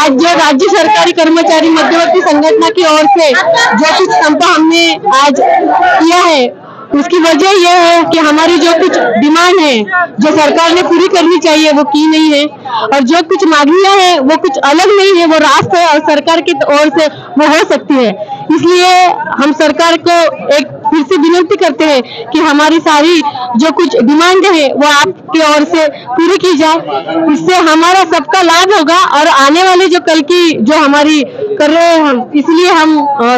आज जो राज्य सरकारी कर्मचारी मध्यवर्ती संगठना की ओर से जो कुछ संप हमने आज किया है, उसकी वजह यह है कि हमारी जो कुछ डिमांड है, जो सरकार ने पूरी करनी चाहिए, वो की नहीं है। और जो कुछ मांगियाँ है, वो कुछ अलग नहीं है, वो रास्त है और सरकार की ओर से वो हो सकती है। इसलिए हम सरकार को एक फिर से विनती करते हैं कि हमारी सारी जो कुछ डिमांड है, वो आपकी ओर से पूरी की जाए। इससे हमारा सबका लाभ होगा और आने वाले जो कल की जो हमारी कर रहे हैं हम, इसलिए हम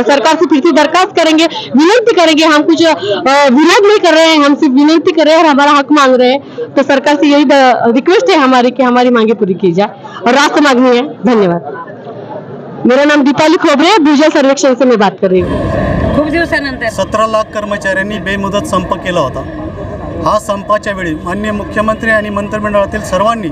सरकार से फिर से दरखास्त करेंगे। विनती करेंगे, हम कुछ विरोध नहीं कर रहे हैं, हम सिर्फ़ विनती कर रहे हैं और हमारा हक मांग रहे हैं। तो सरकार से यही रिक्वेस्ट है हमारी कि हमारी मांगे पूरी की जाए। और रास्ता मांगनी है। धन्यवाद। मेरा नाम दीपाली खोबरे भूजल सर्वेक्षण से मैं बात कर रही हूँ। खूप दिवसानंतर. सतरा लाख कर्मचाऱ्यांनी बेमुदत संप केला होता. हा संपाच्या वेळी मान्य मुख्यमंत्री आणि मंत्रिमंडळातील सर्वांनी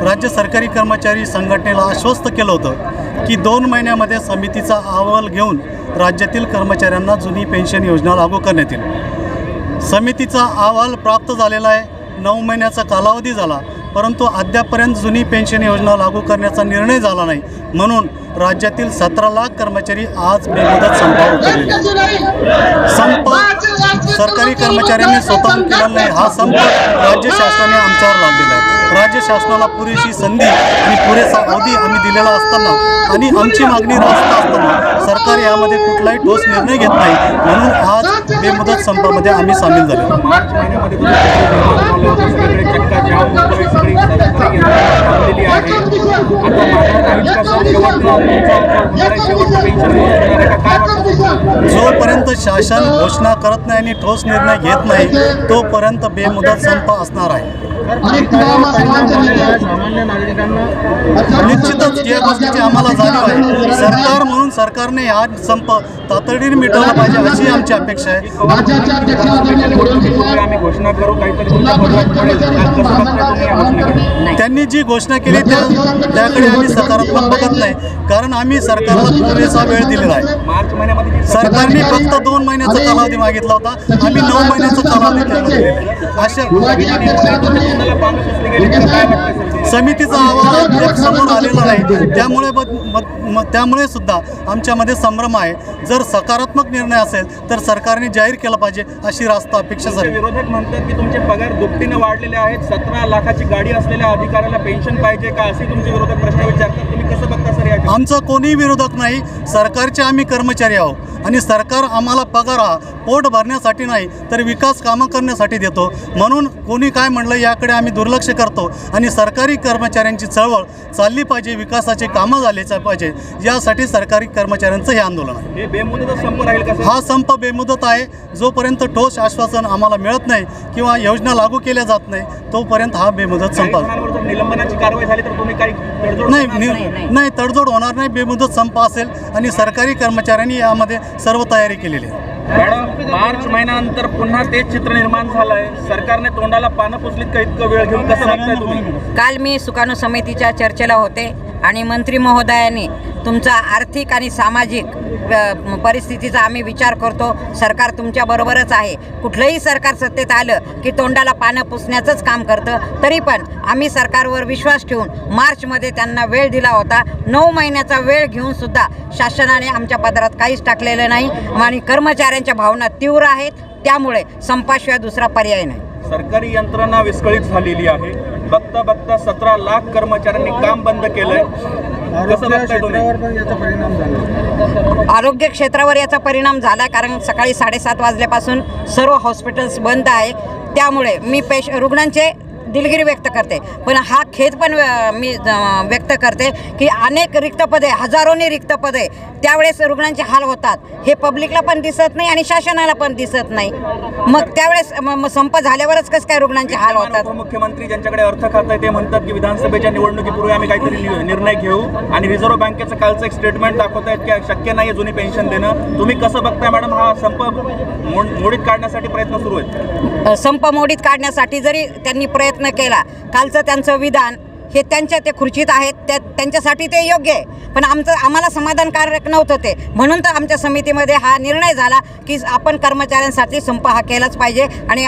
राज्य सरकारी कर्मचारी संघटनेला आश्वस्त केलं होतं की दोन महिन्यामध्ये समितीचा अहवाल घेऊन राज्यातील कर्मचाऱ्यांना जुनी पेन्शन योजना लागू करण्यात येईल. समितीचा अहवाल प्राप्त झालेला आहे. नऊ महिन्याचा कालावधी झाला. परंतु अद्यापर्यंत जुनी पेन्शन योजना लागू करण्याचा निर्णय झाला नाही. म्हणून राज्यातील सतरा लाख कर्मचारी आज बेमुदत संपावर उतरले संप सरकारी कर्मचाऱ्यांनी स्वतःहून केलेला नाही. हा संप राज्य शासनाने आमच्यावर लादलेला आहे. राज्य शासनाला पुरेशी संधी आणि पुरेसा अवधी आम्ही दिलेला असताना आणि आमची मागणी रास्त असताना सरकार यामध्ये कुठलाही ठोस निर्णय घेत नाही. म्हणून आज बेमुदत संपामध्ये आम्ही सामील झालो मार्च महिन्यामध्ये तुम्ही सगळीकडे चक्का जाम वगैरे सगळी सरकारी थांबलेली आहे आता मागणार नाहीत का सर शेवटचा तुमचा होणार आहे शेवटचं पेन्शन होणार आहे का काय वाटतं तुम्हाला? जोपर्यंत शासन घोषणा करत नाही आणि ठोस निर्णय घेत नाही तोपर्यंत बेमुदत संप असणार आहे. निश्चितच या गोष्टीची आम्हाला जाणीव आहे सरकार म्हणून सरकारने हा संप तातडीने मिटवला पाहिजे अशी आमची अपेक्षा आहे. त्यांनी जी घोषणा केली त्या त्याकडे आम्ही सकारात्मक बघत नाही. कारण आम्ही सरकारला पुरेसा वेळ दिलेला आहे. मार्च महिन्यामध्ये जी सरकारने फक्त दोन महिन्याचा कालावधी मागितला होता. आम्ही नऊ महिन्याचा कालावधी? समितीचा अहवाल समोर आलेला नाही. त्यामुळे त्यामुळे सुद्धा आमच्यामध्ये संभ्रम आहे. जर सकारात्मक निर्णय असेल तर सरकारने जाहीर केला पाहिजे अशी रास्त अपेक्षा झाली. विरोधक म्हणतात की तुमचे पगार दुपटीने वाढलेले आहेत सतरा लाखाची गाडी असलेल्या अधिकाऱ्याला पेन्शन पाहिजे का? असे तुमचे विरोधक प्रश्न विचारतात. तुम्ही कसं बघता सर आमचा कोणी विरोधक नाही. सरकारचे आम्ही कर्मचारी आहोत. आणि सरकार आम्हाला पगार हा पोट भरण्यासाठी नाही तर विकास कामं करण्यासाठी देतो. म्हणून कोणी काय म्हणलं याकडे आम्ही दुर्लक्ष करतो आणि सरकारी कर्मचाऱ्यांची चळवळ चालली पाहिजे विकासाचे कामं झालेच पाहिजे. यासाठी सरकारी कर्मचाऱ्यांचं हे आंदोलन आहे. हे बेमुदत हा संप बेमुदत आहे. जोपर्यंत ठोस आश्वासन आम्हाला मिळत नाही किंवा योजना लागू केल्या जात नाही तोपर्यंत हा बेमुदत संप निलंबनाची कारवाई झाली तर तुम्ही काही नाही. नाही तडजोड होणार नाही बेमुदत संप असेल आणि सरकारी कर्मचाऱ्यांनी यामध्ये सर्व तयारी केलेली आहे. मॅडम मार्च महिन्यानंतर पुन्हा तेच चित्र निर्माण झालंय. सरकारने तोंडाला पानं पुसलीत का इतकं वेळ घेऊन? कसं बघताय तुम्ही? काल मी सुकाणू समितीच्या चर्चेला होते आणि मंत्री महोदयाने तुमचा आर्थिक आणि सामाजिक परिस्थितीचा आम्ही विचार करतो. सरकार तुमच्याबरोबरच आहे. कुठलंही सरकार सत्तेत आलं की तोंडाला पानं पुसण्याचंच काम करतं. तरी पण आम्ही सरकारवर विश्वास ठेवून मार्चमध्ये त्यांना वेळ दिला होता. नऊ महिन्याचा वेळ घेऊन सुद्धा शासनाने आमच्या पदरात काहीच टाकलेलं नाही आणि कर्मचाऱ्यांच्या भावना तीव्र आहेत. त्यामुळे संपाशिवाय दुसरा पर्याय नाही. सरकारी यंत्रणा विस्कळीत झालेली आहे. बघता बघता सतरा लाख कर्मचाऱ्यांनी काम बंद केलंय. आरोग्य क्षेत्रावर याचा परिणाम झाला कारण सकाळी साडेसात वाजल्यापासून सर्व हॉस्पिटल्स बंद आहे. त्यामुळे मी पेश रुग्णांचे दिलगिरी व्यक्त करते. पण हा खेद पण मी व्यक्त करते की अनेक रिक्त पदे हजारोनी रिक्त पदे त्यावेळेस रुग्णांचे हाल होतात. हे पब्लिकला पण दिसत नाही आणि शासनाला पण दिसत नाही. मग त्यावेळेस संप झाल्यावरच कसं काय रुग्णांचे हाल होतात? उपमुख्यमंत्री ज्यांच्याकडे अर्थ खातं आहे ते म्हणतात की विधानसभेच्या निवडणुकीपूर्वी आम्ही काहीतरी निर्णय घेऊ आणि रिझर्व्ह बँकेचं कालचं एक स्टेटमेंट दाखवत आहेत की शक्य नाही जुनी पेन्शन देणं. तुम्ही कसं बघताय मॅडम हा संप मोड- मोडीत काढण्यासाठी प्रयत्न सुरू आहेत? संप मोडीत काढण्यासाठी जरी त्यांनी प्रयत्न केला. कालचं त्यांचं विधान हे त्यांच्या ते खुर्चीत आहेत त्या त्यांच्यासाठी ते योग्य आहे. पण आमचं आम्हाला समाधानकारक नव्हतं ते. म्हणून तर आमच्या समितीमध्ये हा निर्णय झाला की आपण कर्मचाऱ्यांसाठी संप हा केलाच पाहिजे आणि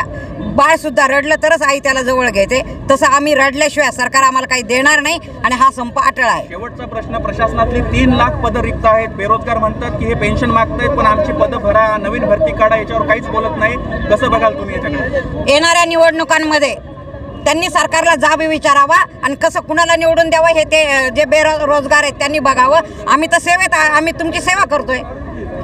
बाळसुद्धा रडलं तरच आई त्याला जवळ घेते. तसं आम्ही रडल्याशिवाय सरकार आम्हाला काही देणार नाही आणि हा संप अटळ आहे. शेवटचा प्रश्न प्रशासनातली तीन लाख पदं रिक्त आहेत. बेरोजगार म्हणतात की हे पेन्शन मागतायत पण आमची पदं भरा नवीन भरती काढा याच्यावर काहीच बोलत नाही. कसं बघाल तुम्ही याच्याकडे? येणाऱ्या निवडणुकांमध्ये त्यांनी सरकारला जाब विचारावा आणि कसं कुणाला निवडून द्यावं हे ते जे बेरोजगार आहेत त्यांनी बघावं. आम्ही तर सेवेत आम्ही तुमची सेवा करतोय.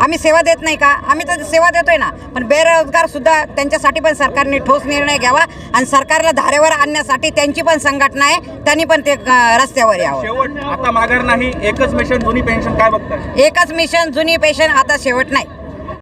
आम्ही सेवा देत नाही का? आम्ही तर सेवा देतोय ना. पण बेरोजगार सुद्धा त्यांच्यासाठी पण सरकारने ठोस निर्णय घ्यावा आणि सरकारला धारेवर आणण्यासाठी त्यांची पण संघटना आहे त्यांनी पण ते रस्त्यावर यावं. शेवट आता माघार नाही एकच मिशन जुनी पेन्शन काय बघताय? एकच मिशन जुनी पेशन आता शेवट नाही.